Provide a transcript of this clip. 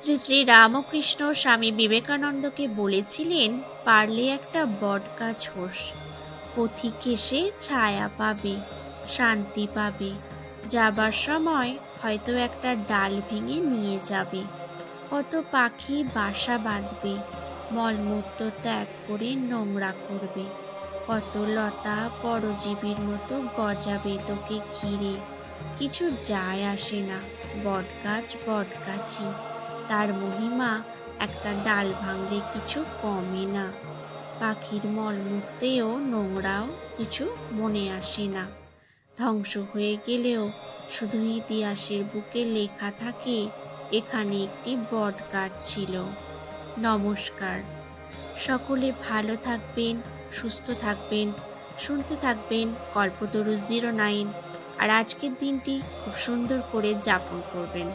শ্রী শ্রী রামকৃষ্ণ স্বামী বিবেকানন্দকে বলেছিলেন, পারলে একটা বট গাছ হোস, পথিক এসে ছায়া পাবে, শান্তি পাবে। যাবার সময় হয়তো একটা ডাল ভেঙে নিয়ে যাবে কত পাখি বাসা বাঁধবে, মলমূত্র ত্যাগ করে নোংরা করবে। কত লতা পরজীবীর মতো গজাবে তোকে ঘিরে, কিছু যায় আসে না বটগাছ বটগাছই তার মহিমা একটা ডাল ভাঙলে কিছু কমে না। পাখির মলমূত্রেও নোংরাও কিছু মনে আসে না। ধ্বংস হয়ে গেলেও শুধু ইতিহাসের বুকে লেখা থাকে, এখানে একটি বটগাছ ছিল। নমস্কার। সকলে ভালো থাকবেন, সুস্থ থাকবেন, শুনতে থাকবেন কল্পতরু জিরো নাইন। আর আজকের দিনটি খুব সুন্দর করে যাপন করবেন।